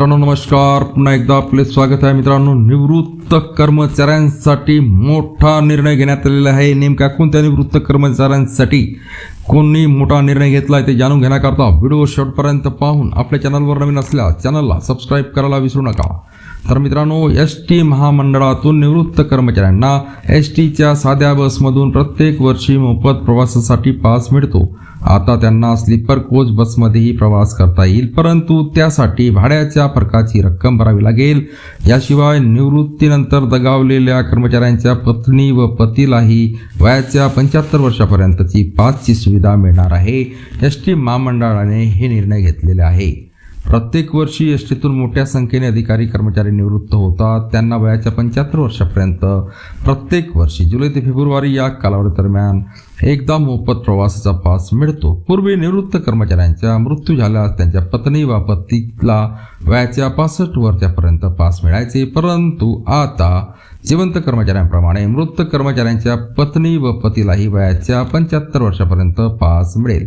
मित्रांनो नमस्कार. पुन्हा एकदा आपले स्वागत आहे मित्रांनो. निवृत्त कर्मचाऱ्यांसाठी मोठा निर्णय घेण्यात आलेला आहे. नेमका कोणत्या निवृत्त कर्मचाऱ्यांसाठी कोणी मोठा निर्णय घेतला आहे ते जाणून घेण्याकरता व्हिडिओ शेवटपर्यंत पाहून आपल्या चॅनलवर नवीन असल्या चॅनलला सबस्क्राईब करायला विसरू नका. तर मित्रांनो एस टी महामंडळातून निवृत्त कर्मचाऱ्यांना एस टीच्या साध्या बसमधून प्रत्येक वर्षी मोफत प्रवासासाठी पास मिळतो. आता त्यांना स्लीपर कोच बसमध्येही प्रवास करता येईल परंतु त्यासाठी भाड्याच्या फरकाची रक्कम भरावी लागेल. याशिवाय निवृत्तीनंतर दगावलेल्या कर्मचाऱ्यांच्या पत्नी व पतीलाही वयाच्या पंच्याहत्तर वर्षापर्यंतची पाचची सुविधा मिळणार आहे. एस टी महामंडळाने हे निर्णय घेतलेले आहे. प्रत्येक वर्षी एस टीतून मोठ्या संख्येने अधिकारी कर्मचारी निवृत्त होतात. त्यांना वयाच्या पंच्याहत्तर वर्षापर्यंत प्रत्येक वर्षी जुलै ते फेब्रुवारी या कालावधी दरम्यान एकदा मोफत प्रवासाचा पास मिळतो. पूर्वी निवृत्त कर्मचाऱ्यांचा मृत्यू झाल्यास त्यांच्या पत्नी वा पतीला वयाच्या पासष्ट वर्षापर्यंत पास मिळायचे. परंतु आता जिवंत कर्मचाऱ्यांप्रमाणे मृत कर्मचाऱ्यांच्या पत्नी व पतीलाही वयाच्या पंच्याहत्तर वर्षापर्यंत पास मिळेल.